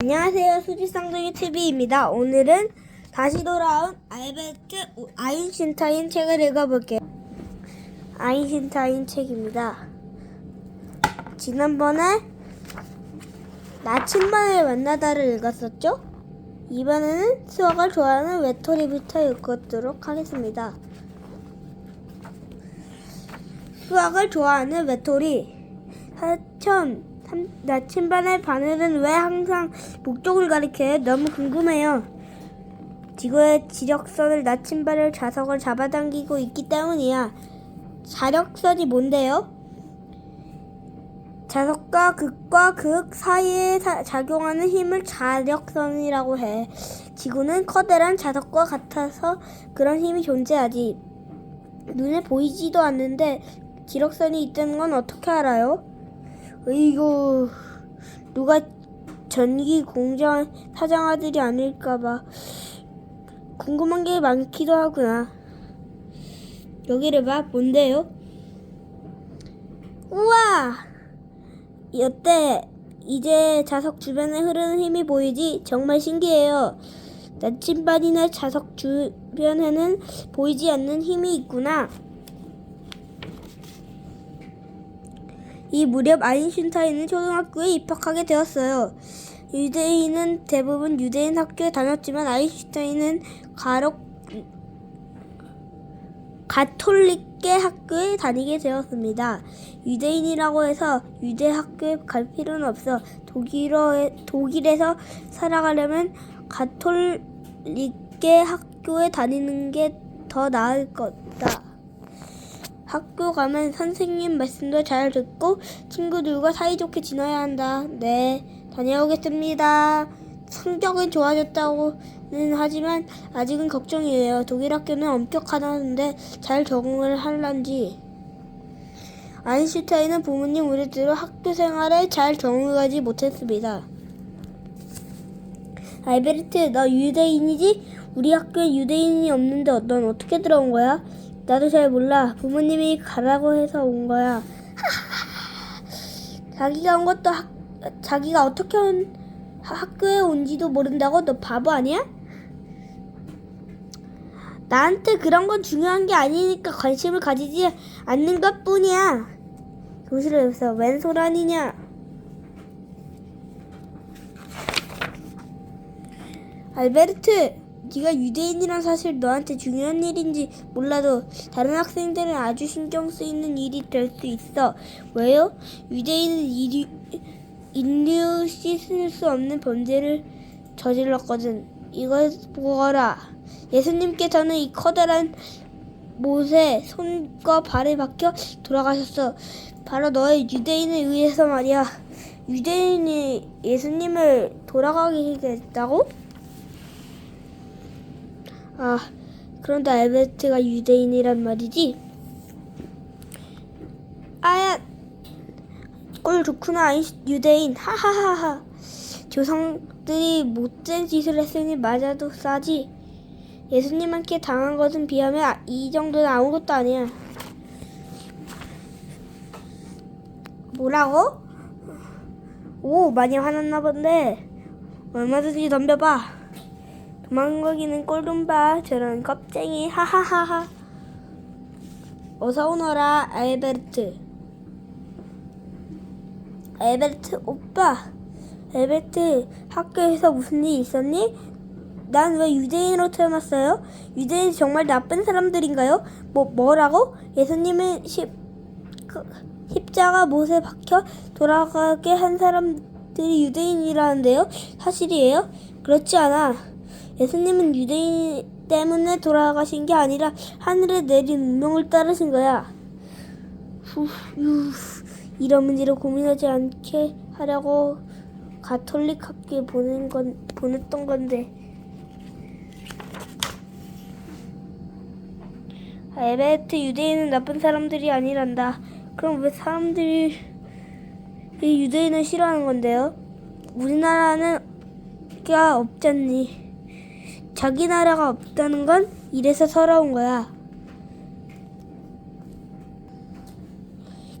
안녕하세요. 수지쌍둥이 TV입니다. 오늘은 다시 돌아온 알베르트 아인슈타인 책을 읽어볼게요. 아인슈타인 책입니다. 지난번에 나침반을 만나다를 읽었었죠? 이번에는 수학을 좋아하는 외톨이부터 읽도록 하겠습니다. 수학을 좋아하는 외톨이 하천 삼- 나침반의 바늘은 왜 항상 목적을 가리켜요? 너무 궁금해요. 지구의 지력선을 나침반을 자석을 잡아당기고 있기 때문이야. 자력선이 뭔데요? 자석과 극과 극 사이에 사- 작용하는 힘을 자력선이라고 해. 지구는 커다란 자석과 같아서 그런 힘이 존재하지. 눈에 보이지도 않는데 지력선이 있다는 건 어떻게 알아요? 이거 누가 전기 공장 사장 아들이 아닐까봐 궁금한 게 많기도 하구나. 여기를 봐, 뭔데요? 우와! 어때? 이제 자석 주변에 흐르는 힘이 보이지? 정말 신기해요. 나침반이나 자석 주변에는 보이지 않는 힘이 있구나. 이 무렵 아인슈타인은 초등학교에 입학하게 되었어요. 유대인은 대부분 유대인 학교에 다녔지만 아인슈타인은 가록 가톨릭계 학교에 다니게 되었습니다. 유대인이라고 해서 유대 학교에 갈 필요는 없어. 독일어 독일에서 살아가려면 가톨릭계 학교에 다니는 게 더 나을 거다. 학교 가면 선생님 말씀도 잘 듣고 친구들과 사이좋게 지내야 한다. 네, 다녀오겠습니다. 성적은 좋아졌다고는 하지만 아직은 걱정이에요. 독일 학교는 엄격하다는데 잘 적응을 할란지. 아인슈타인은 부모님 우리대로 학교 생활에 잘 적응하지 못했습니다. 알베르트, 너 유대인이지? 우리 학교에 유대인이 없는데 넌 어떻게 들어온 거야? 나도 잘 몰라. 부모님이 가라고 해서 온 거야. 자기가 온 것도 학, 자기가 어떻게 온, 하- 학교에 온지도 모른다고? 너 바보 아니야? 나한테 그런 건 중요한 게 아니니까 관심을 가지지 않는 것 뿐이야. 교실에서 웬 소란이냐? 알베르트, 네가 유대인이란 사실 너한테 중요한 일인지 몰라도 다른 학생들은 아주 신경 쓰이는 일이 될 수 있어. 왜요? 유대인은 인류, 인류 씻을 수 없는 범죄를 저질렀거든. 이걸 보거라. 예수님께서는 이 커다란 못에 손과 발에 박혀 돌아가셨어. 바로 너의 유대인에 의해서 말이야. 유대인이 예수님을 돌아가게 했다고? 아, 그런데 알베르트가 유대인이란 말이지? 아야, 꼴 좋구나, 유대인. 하하하하. 조상들이 못된 짓을 했으니 맞아도 싸지. 예수님한테 당한 것은 비하면 아- 이 정도는 아무것도 아니야. 뭐라고? 오, 많이 화났나 본데. 얼마든지 덤벼봐. 도망가기는 꼴좀 봐. 저런 겁쟁이. 하하하하. 어서 오너라, 알베르트. 알베르트 오빠. 알베르트, 학교에서 무슨 일 있었니? 난 왜 유대인으로 태어났어요? 유대인이 정말 나쁜 사람들인가요? 뭐 뭐라고? 예수님은 십 그, 십자가 못에 박혀 돌아가게 한 사람들이 유대인이라는데요? 사실이에요? 그렇지 않아. 예수님은 유대인 때문에 돌아가신 게 아니라 하늘에 내린 운명을 따르신 거야. 후, 유, 이런 문제로 고민하지 않게 하려고 가톨릭 학교에 보낸 건 보냈던 건데. 에베트 유대인은 나쁜 사람들이 아니란다. 그럼 왜 사람들이 이 유대인을 싫어하는 건데요? 우리나라는 가 없잖니. 자기 나라가 없다는 건 이래서 서러운 거야.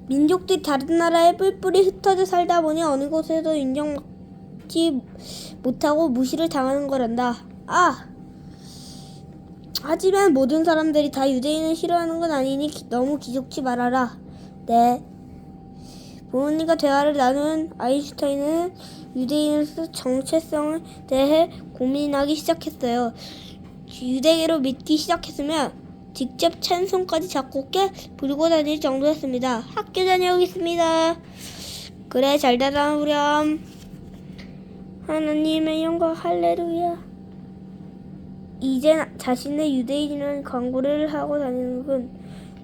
민족들이 다른 나라에 뿔뿔이 흩어져 살다 보니 어느 곳에도 인정받지 못하고 무시를 당하는 거란다. 아! 하지만 모든 사람들이 다 유대인을 싫어하는 건 아니니 기- 너무 기죽지 말아라. 네. 부모님과 대화를 나눈 아인슈타인은 유대인으로서 정체성에 대해 고민하기 시작했어요. 유대계로 믿기 시작했으면 직접 찬송까지 작곡해 부르고 다닐 정도였습니다. 학교 다녀오겠습니다. 그래 잘 다녀오렴. 하나님의 영광 할레루야. 이젠 자신의 유대인이라는 광고를 하고 다니는군.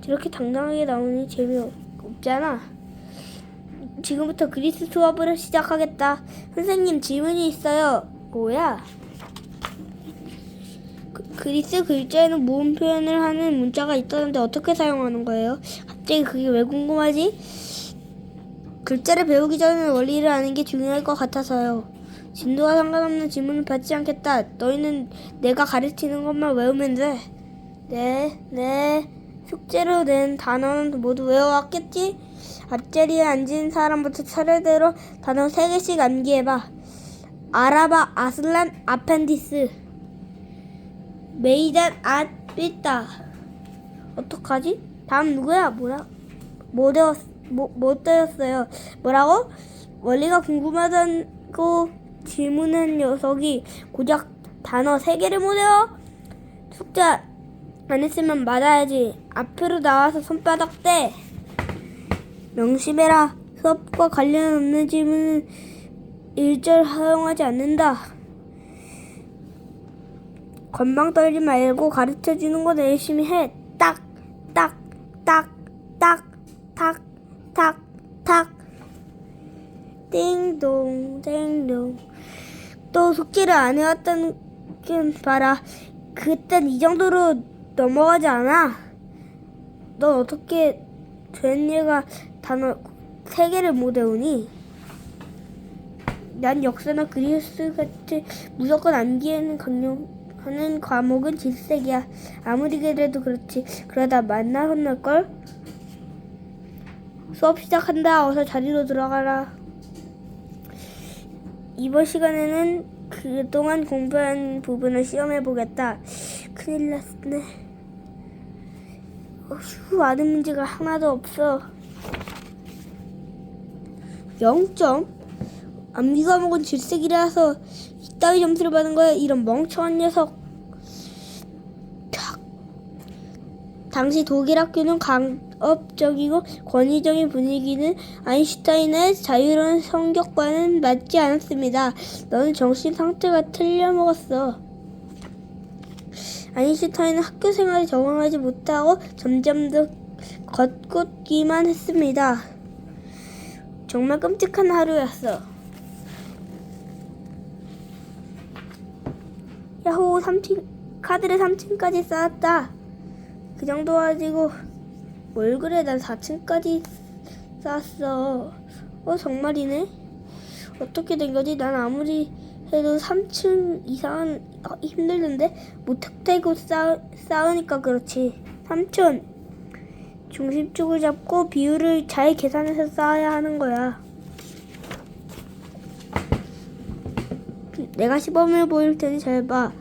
저렇게 당당하게 나오니 재미없잖아. 지금부터 그리스 수업을 시작하겠다. 선생님 질문이 있어요. 뭐야? 그, 그리스 글자에는 모음 표현을 하는 문자가 있다는데 어떻게 사용하는 거예요? 갑자기 그게 왜 궁금하지? 글자를 배우기 전에 원리를 아는 게 중요할 것 같아서요. 진도와 상관없는 질문을 받지 않겠다. 너희는 내가 가르치는 것만 외우면 돼. 네, 네. 숙제로 낸 단어는 모두 외워왔겠지? 앞자리에 앉은 사람부터 차례대로 단어 세 개씩 암기해봐. 아라바, 아슬란, 아펜디스. 메이단, 앗, 삐따. 어떡하지? 다음 누구야? 뭐라? 뭐 되었, 뭐, 뭐 되었어요? 뭐라고? 원리가 궁금하다고 질문한 녀석이 고작 단어 세 개를 못 외워? 숙제 안 했으면 맞아야지. 앞으로 나와서 손바닥 대. 명심해라. 수업과 관련 없는 질문은 일절 허용하지 않는다. 건방 떨지 말고 가르쳐 주는 거 열심히 해. 딱, 딱, 딱, 딱, 탁, 탁, 탁. 띵동, 띵동. 또 숙제를 안 해왔다는 게 봐라. 그땐 이 정도로 넘어가지 않아. 넌 어떻게 된 얘가 단어 세 개를 못 외우니? 난 역사나 그리스 같이 무조건 암기하는 강요하는 과목은 질색이야. 아무리 그래도 그렇지. 그러다 만나 혼날걸? 수업 시작한다. 어서 자리로 들어가라. 이번 시간에는 그동안 공부한 부분을 시험해 보겠다. 큰일 났네. 휴, 아는 문제가 하나도 없어. 0점? 암기 과목은 질색이라서 이따위 점수를 받은 거야. 이런 멍청한 녀석. 탁. 당시 독일 학교는 강압적이고 권위적인 분위기는 아인슈타인의 자유로운 성격과는 맞지 않았습니다. 너는 정신 상태가 틀려 먹었어. 아인슈타인은 학교 생활에 적응하지 못하고 점점 더 겉굳기만 했습니다. 정말 끔찍한 하루였어. 야호 3층 카드를 3층까지 쌓았다. 그 정도 가지고 뭘 그래 난 4층까지 쌓았어. 어 정말이네. 어떻게 된 거지? 난 아무리 해도 3층 이상은 어, 힘들던데 무턱대고 쌓, 쌓으니까 그렇지. 삼촌 중심 쪽을 잡고 비율을 잘 계산해서 쌓아야 하는 거야. 내가 시범을 보일 테니 잘 봐.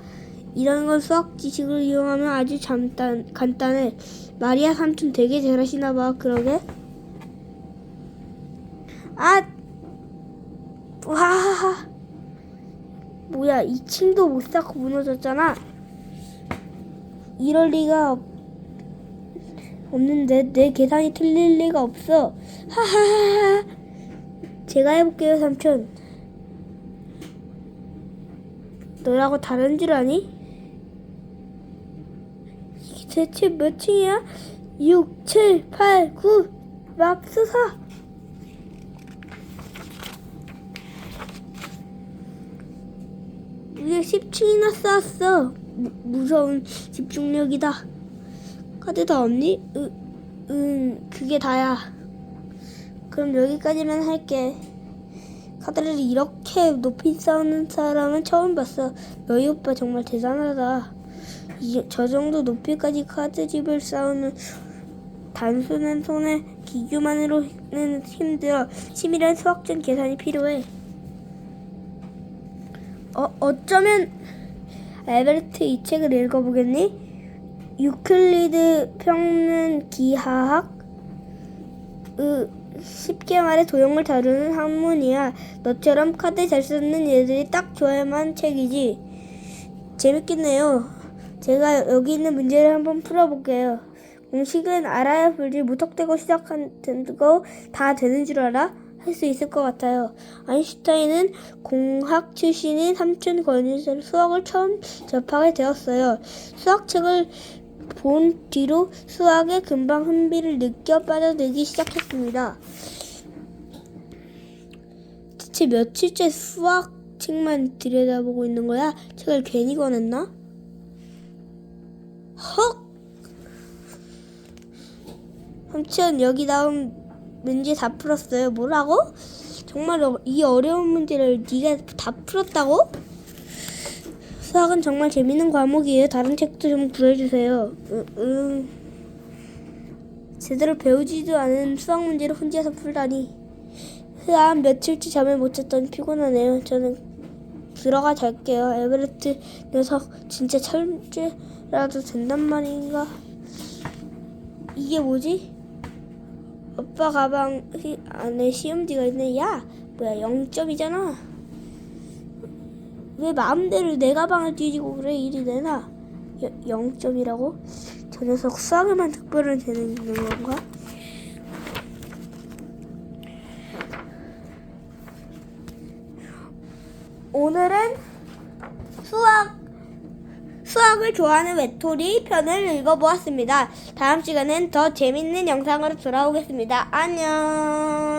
이런 건 수학 지식을 이용하면 아주 잠단, 간단해. 마리아 삼촌 되게 잘하시나 봐. 그러게. 아! 와! 뭐야, 2층도 못 쌓고 무너졌잖아. 이럴 리가 없, 없는데 내 계산이 틀릴 리가 없어. 하하하하. 제가 해볼게요, 삼촌. 너라고 다른 줄 아니? 대체 몇 층이야? 6, 7, 8, 9 맙소사 이게 10층이나 쌓았어 무, 무서운 집중력이다 카드 다 없니? 으, 응 그게 다야 그럼 여기까지만 할게 카드를 이렇게 높이 쌓는 사람은 처음 봤어. 너희 오빠 정말 대단하다. 이, 저 정도 높이까지 카드집을 쌓으면 단순한 손의 기교만으로는 힘들어. 치밀한 수학적 계산이 필요해. 어, 어쩌면 에베레트 이 책을 읽어보겠니? 유클리드 평는 기하학 으, 쉽게 말해 도형을 다루는 학문이야. 너처럼 카드 잘 쓰는 애들이 딱 좋아할 만한 책이지. 재밌겠네요. 제가 여기 있는 문제를 한번 풀어볼게요. 공식은 알아야 풀지 무턱대고 시작하는 거다 되는 줄 알아? 할 수 있을 것 같아요. 아인슈타인은 공학 출신인 삼촌 권위에서 수학을 처음 접하게 되었어요. 수학책을 본 뒤로 수학에 금방 흥미를 느껴 빠져들기 시작했습니다. 대체 며칠째 수학 책만 들여다보고 있는 거야? 책을 괜히 권했나? 헉! 삼촌 여기 나온 문제 다 풀었어요. 뭐라고? 정말 어- 이 어려운 문제를 네가 다 풀었다고? 수학은 정말 재밌는 과목이에요. 다른 책도 좀 구해주세요. 음, 음. 제대로 배우지도 않은 수학 문제를 혼자서 풀다니. 한 며칠째 잠을 못 잤더니 피곤하네요. 저는 들어가 잘게요. 에베레트 녀석 진짜 철제라도 된단 말인가? 이게 뭐지? 오빠 가방 히- 안에 시험지가 있네. 야, 뭐야 0점이잖아. 왜 마음대로 내 가방을 뒤지고 그래 일이 내나? 0점이라고? 저 녀석 수학에만 특별한 재능이 있는 건가? 오늘은 수학을 좋아하는 외톨이 편을 읽어보았습니다. 다음 시간엔 더 재밌는 영상으로 돌아오겠습니다. 안녕.